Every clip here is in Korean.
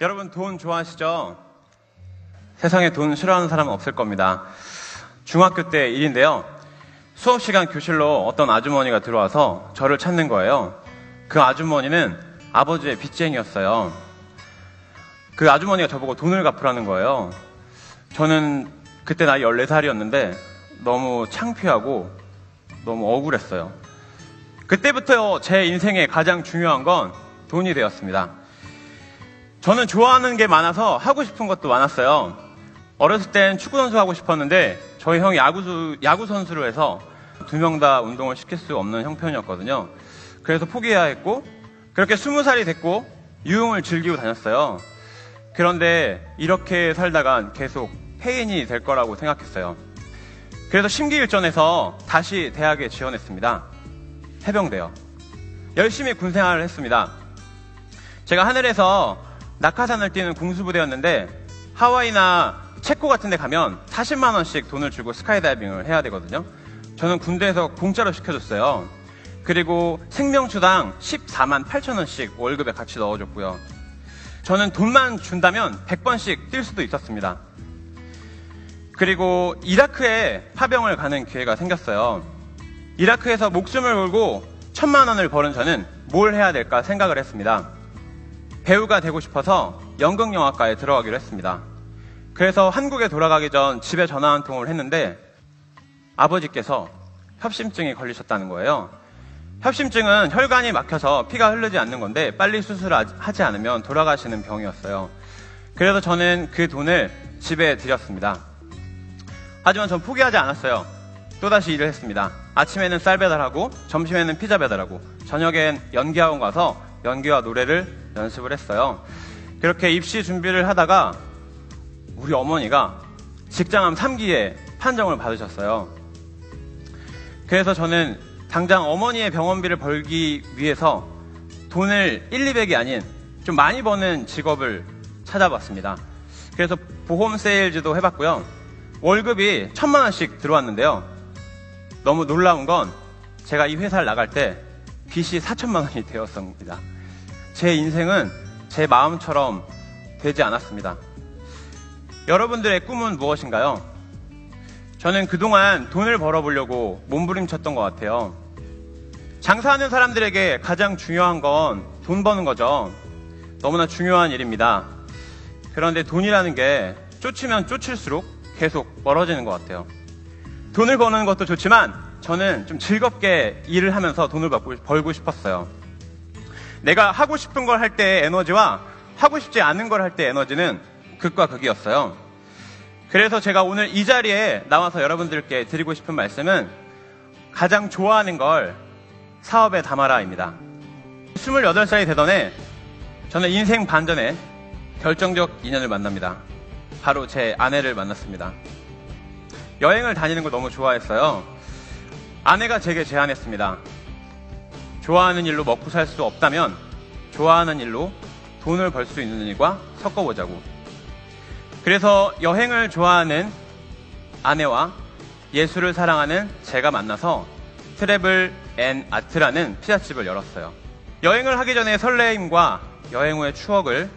여러분 돈 좋아하시죠? 세상에 돈 싫어하는 사람은 없을 겁니다. 중학교 때 일인데요. 수업 시간 교실로 어떤 아주머니가 들어와서 저를 찾는 거예요. 그 아주머니는 아버지의 빚쟁이였어요. 그 아주머니가 저보고 돈을 갚으라는 거예요. 저는 그때 나이 14살이었는데 너무 창피하고 너무 억울했어요. 그때부터 제 인생의 가장 중요한 건 돈이 되었습니다. 저는 좋아하는 게 많아서 하고 싶은 것도 많았어요. 어렸을 땐 축구선수 하고 싶었는데 저희 형이 야구, 야구 선수로 해서 두 명 다 운동을 시킬 수 없는 형편이었거든요. 그래서 포기해야 했고 그렇게 스무 살이 됐고 유흥을 즐기고 다녔어요. 그런데 이렇게 살다가 계속 폐인이 될 거라고 생각했어요. 그래서 심기일전에서 다시 대학에 지원했습니다. 해병대요. 열심히 군 생활을 했습니다. 제가 하늘에서 낙하산을 뛰는 공수부대였는데 하와이나 체코 같은 데 가면 40만 원씩 돈을 주고 스카이다이빙을 해야 되거든요. 저는 군대에서 공짜로 시켜줬어요. 그리고 생명수당 14만 8천 원씩 월급에 같이 넣어줬고요. 저는 돈만 준다면 100번씩 뛸 수도 있었습니다. 그리고 이라크에 파병을 가는 기회가 생겼어요. 이라크에서 목숨을 걸고 천만 원을 버는 저는 뭘 해야 될까 생각을 했습니다. 배우가 되고 싶어서 연극영화과에 들어가기로 했습니다. 그래서 한국에 돌아가기 전 집에 전화 한 통을 했는데 아버지께서 협심증이 걸리셨다는 거예요. 협심증은 혈관이 막혀서 피가 흐르지 않는 건데 빨리 수술하지 않으면 돌아가시는 병이었어요. 그래서 저는 그 돈을 집에 드렸습니다. 하지만 전 포기하지 않았어요. 또다시 일을 했습니다. 아침에는 쌀 배달하고 점심에는 피자 배달하고 저녁엔 연기학원 가서 연기와 노래를 연습을 했어요. 그렇게 입시 준비를 하다가 우리 어머니가 직장암 3기에 판정을 받으셨어요. 그래서 저는 당장 어머니의 병원비를 벌기 위해서 돈을 1, 200이 아닌 좀 많이 버는 직업을 찾아봤습니다. 그래서 보험 세일즈도 해봤고요. 월급이 천만 원씩 들어왔는데요. 너무 놀라운 건 제가 이 회사를 나갈 때 빚이 4천만 원이 되었습니다. 제 인생은 제 마음처럼 되지 않았습니다. 여러분들의 꿈은 무엇인가요? 저는 그동안 돈을 벌어보려고 몸부림쳤던 것 같아요. 장사하는 사람들에게 가장 중요한 건 돈 버는 거죠. 너무나 중요한 일입니다. 그런데 돈이라는 게 쫓으면 쫓을수록 계속 멀어지는 것 같아요. 돈을 버는 것도 좋지만 저는 좀 즐겁게 일을 하면서 돈을 벌고 싶었어요. 내가 하고 싶은 걸 할 때의 에너지와 하고 싶지 않은 걸 할 때 에너지는 극과 극이었어요. 그래서 제가 오늘 이 자리에 나와서 여러분들께 드리고 싶은 말씀은 가장 좋아하는 걸 사업에 담아라입니다. 28살이 되던 해 저는 인생 반전에 결정적 인연을 만납니다. 바로 제 아내를 만났습니다. 여행을 다니는 걸 너무 좋아했어요. 아내가 제게 제안했습니다. 좋아하는 일로 먹고 살 수 없다면 좋아하는 일로 돈을 벌 수 있는 일과 섞어보자고. 그래서 여행을 좋아하는 아내와 예술을 사랑하는 제가 만나서 트래블 앤 아트라는 피자집을 열었어요. 여행을 하기 전에 설레임과 여행 후의 추억을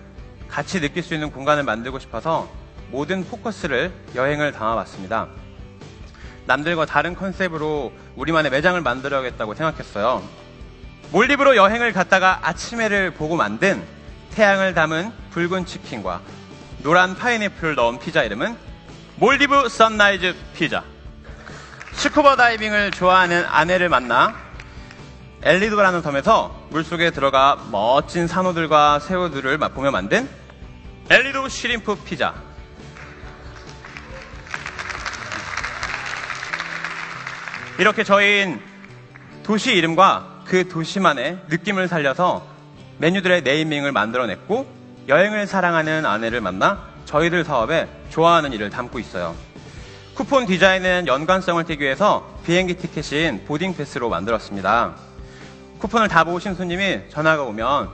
같이 느낄 수 있는 공간을 만들고 싶어서 모든 포커스를 여행을 담아봤습니다. 남들과 다른 컨셉으로 우리만의 매장을 만들어야겠다고 생각했어요. 몰디브로 여행을 갔다가 아침해를 보고 만든 태양을 담은 붉은 치킨과 노란 파인애플을 넣은 피자 이름은 몰디브 선라이즈 피자. 스쿠버 다이빙을 좋아하는 아내를 만나 엘리도라는 섬에서 물속에 들어가 멋진 산호들과 새우들을 맛보며 만든 엘리도 쉬림프 피자. 이렇게 저희는 도시 이름과 그 도시만의 느낌을 살려서 메뉴들의 네이밍을 만들어냈고 여행을 사랑하는 아내를 만나 저희들 사업에 좋아하는 일을 담고 있어요. 쿠폰 디자인은 연관성을 띠기 위해서 비행기 티켓인 보딩 패스로 만들었습니다. 쿠폰을 다 보신 손님이 전화가 오면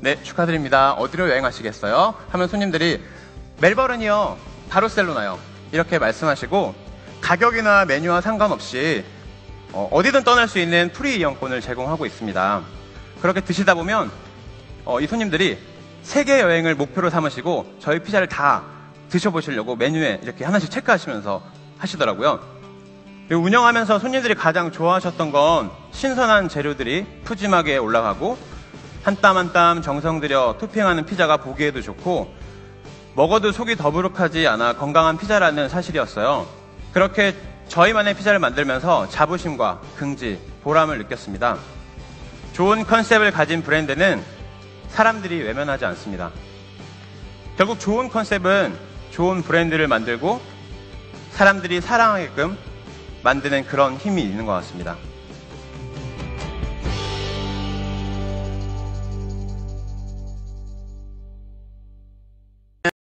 네 축하드립니다. 어디로 여행하시겠어요? 하면 손님들이 멜버른이요. 바르셀로나요. 이렇게 말씀하시고 가격이나 메뉴와 상관없이 어, 디든 떠날 수 있는 프리 이용권을 제공하고 있습니다. 그렇게 드시다 보면 어, 이 손님들이 세계 여행을 목표로 삼으시고 저희 피자를 다 드셔보시려고 메뉴에 이렇게 하나씩 체크하시면서 하시더라고요. 운영하면서 손님들이 가장 좋아하셨던 건 신선한 재료들이 푸짐하게 올라가고 한 땀 한 땀 정성 들여 토핑하는 피자가 보기에도 좋고 먹어도 속이 더부룩하지 않아 건강한 피자라는 사실이었어요. 그렇게 저희만의 피자를 만들면서 자부심과 긍지, 보람을 느꼈습니다. 좋은 컨셉을 가진 브랜드는 사람들이 외면하지 않습니다. 결국 좋은 컨셉은 좋은 브랜드를 만들고 사람들이 사랑하게끔 만드는 그런 힘이 있는 것 같습니다.